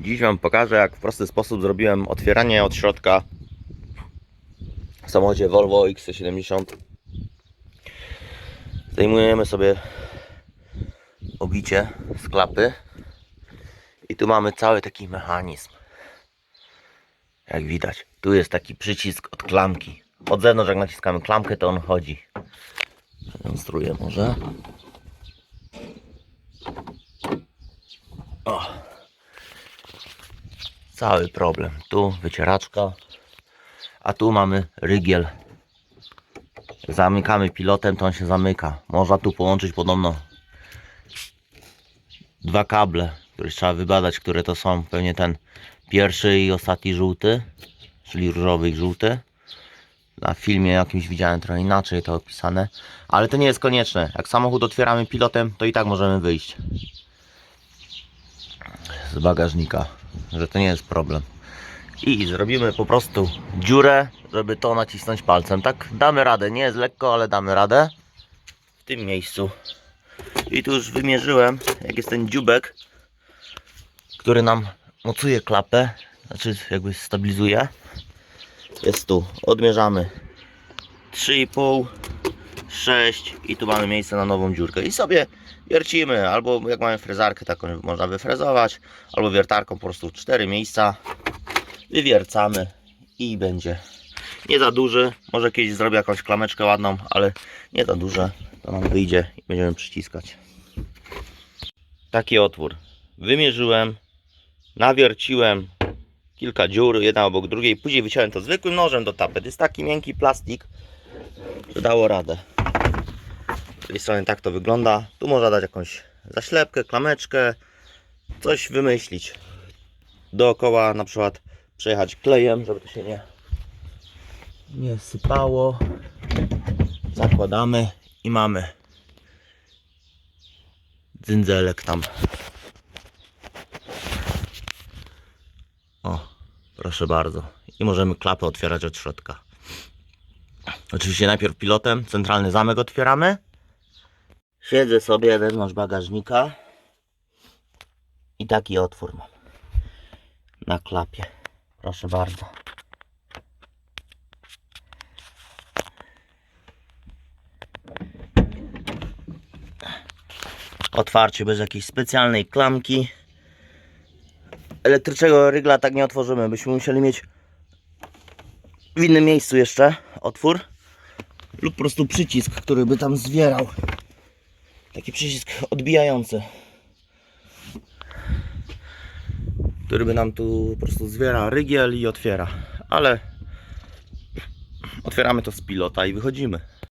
Dziś Wam pokażę, jak w prosty sposób zrobiłem otwieranie od środka w samochodzie Volvo XC70. Zdejmujemy sobie obicie z klapy i tu mamy cały taki mechanizm. Jak widać, tu jest taki przycisk od klamki. Od zewnątrz jak naciskamy klamkę, to on chodzi. Demonstruję może. O. Cały problem. Tu wycieraczka, a tu mamy rygiel. Zamykamy pilotem, to on się zamyka. Można tu połączyć podobno dwa kable, które trzeba wybadać, które to są. Pewnie ten pierwszy i ostatni żółty, czyli różowy i żółty. Na filmie jakimś widziałem trochę inaczej to opisane, ale to nie jest konieczne. Jak samochód otwieramy pilotem, to i tak możemy wyjść z bagażnika, że to nie jest problem. I zrobimy po prostu dziurę, żeby to nacisnąć palcem. Tak damy radę, nie jest lekko, ale damy radę w tym miejscu. I tu już wymierzyłem, jak jest ten dziubek, który nam mocuje klapę, znaczy jakby stabilizuje. Jest tu, odmierzamy 3,5 6 i tu mamy miejsce na nową dziurkę i sobie wiercimy, albo jak mamy frezarkę taką można wyfrezować, albo wiertarką po prostu cztery miejsca. Wywiercamy i będzie nie za duży, może kiedyś zrobię jakąś klameczkę ładną, ale nie za duże, to nam wyjdzie i będziemy przyciskać. Taki otwór. Wymierzyłem nawierciłem kilka dziur, jedna obok drugiej. Później wyciąłem to zwykłym nożem do tapet, jest taki miękki plastik że dało radę. Tej strony tak to wygląda. Tu można dać jakąś zaślepkę, klameczkę, coś wymyślić. Dookoła na przykład przejechać klejem, żeby to się nie, nie sypało. Zakładamy i mamy dzyndzelek tam. O, proszę bardzo. I możemy klapę otwierać od środka. Oczywiście najpierw pilotem centralny zamek otwieramy. Siedzę sobie wewnątrz bagażnika i taki otwór mam na klapie. Proszę bardzo. Otwarcie bez jakiejś specjalnej klamki. Elektrycznego rygla tak nie otworzymy. Byśmy musieli mieć w innym miejscu jeszcze otwór lub po prostu przycisk, który by tam zwierał. Taki przycisk odbijający. Który by nam tu po prostu zwiera rygiel i otwiera. Ale otwieramy to z pilota i wychodzimy.